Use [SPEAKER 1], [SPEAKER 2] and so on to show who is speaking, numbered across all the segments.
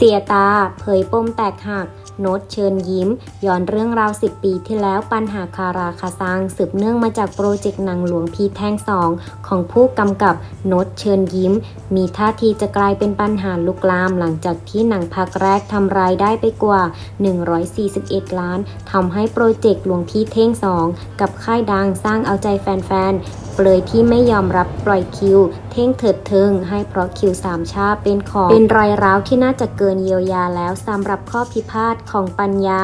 [SPEAKER 1] เสียตาเผยปมแตกหัก โน้ตเชิญยิ้ม ย้อนเรื่องราว 10 ปีที่แล้วปัญหาคาราคาซังสืบเนื่องมาจากโปรเจกต์หนังหลวงพีแท่งสองของผู้กำกับโน้ตเชิญยิ้ม มีท่าทีจะกลายเป็นปัญหาลุกลามหลังจากที่หนังภาคแรกทำรายได้ไปกว่า 141 ล้านทำให้โปรเจกต์หลวงพีเท่งสองกับค่ายดังสร้างเอาใจแฟนๆเปลยที่ไม่ยอมรับปล่อยคิว เท่งเถิดเทิงให้เพราะคิวสามชาเป็นของเป็นรอยร้าวที่น่าจะเกินเยียวยาแล้วสำหรับข้อพิพาทของปัญญา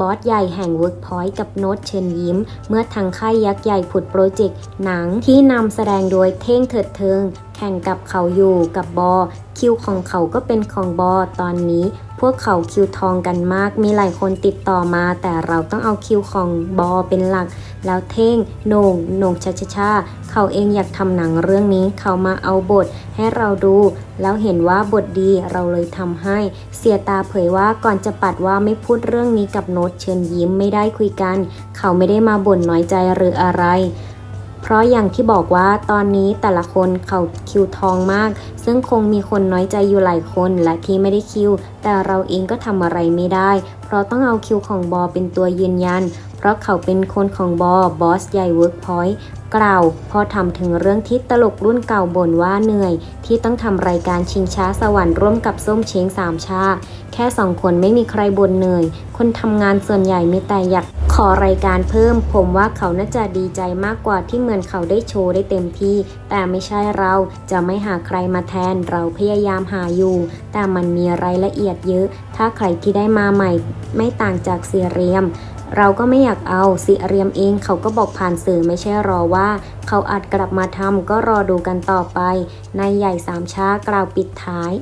[SPEAKER 1] บอสใหญ่แห่ง Workpoint กับโน้ตเชิญยิ้ม เมื่อทางค่ายยักษ์ใหญ่ผุดโปรเจกต์หนังที่นำแสดงโดยเท่งเถิดเทิง แข่งกับเขาอยู่กับบอคิวของเขาก็เป็นของบอตอนนี้ พวกเขาคิวทองกันมาก มีหลายคนติดต่อมา แต่เราต้องเอาคิวของบอเป็นหลัก แล้วเท่งโหน่งโหน่งชาชาชาเขาเองอยากทำหนังเรื่องนี้เขามาเอาบทให้เราดู แล้วเห็นว่าบทดีเราเลยทำให้ เสียตาเผยว่าก่อนจะปัดว่าไม่พูดเรื่องนี้กับโน้ตเชิญยิ้มไม่ได้คุยกัน เขาไม่ได้มาบ่นน้อยใจหรืออะไร เพราะอย่างที่บอกว่าตอนนี้แต่ละคนเขาคิวทองมาก ซึ่งคงมีคนน้อยใจอยู่หลายคนและที่ไม่ได้คิว แต่เราเองก็ทำอะไรไม่ได้ เพราะต้องเอาคิวของบอเป็นตัวยืนยัน ราะเขาเป็นคนของบอบอสใหญ่เวิร์กพอยต์กล่าวพอทำถึงเรื่องที่ตลกรุ่นเก่าบ่นว่าเหนื่อย ที่ต้องทำรายการชิงช้าสวรรค์ร่วมกับส้มเช้งสามชา แค่สองคนไม่มีใครบ่นเหนื่อย คนทำงานส่วนใหญ่มีแต่อยากขอรายการเพิ่ม ผมว่าเขาน่าจะดีใจมากกว่าที่เหมือนเขาได้โชว์ได้เต็มที่ แต่ไม่ใช่เราจะไม่หาใครมาแทน เราพยายามหาอยู่ แต่มันมีรายละเอียดเยอะ ถ้าใครที่ได้มาใหม่ ไม่ต่างจากเซียเรียม เราก็ไม่อยากเอาสิเรียมเองเขาก็บอกผ่านสื่อไม่ใช่รอว่า เขาอาจกลับมาทำก็รอดูกันต่อไปนายใหญ่สามช้ากล่าวปิดท้าย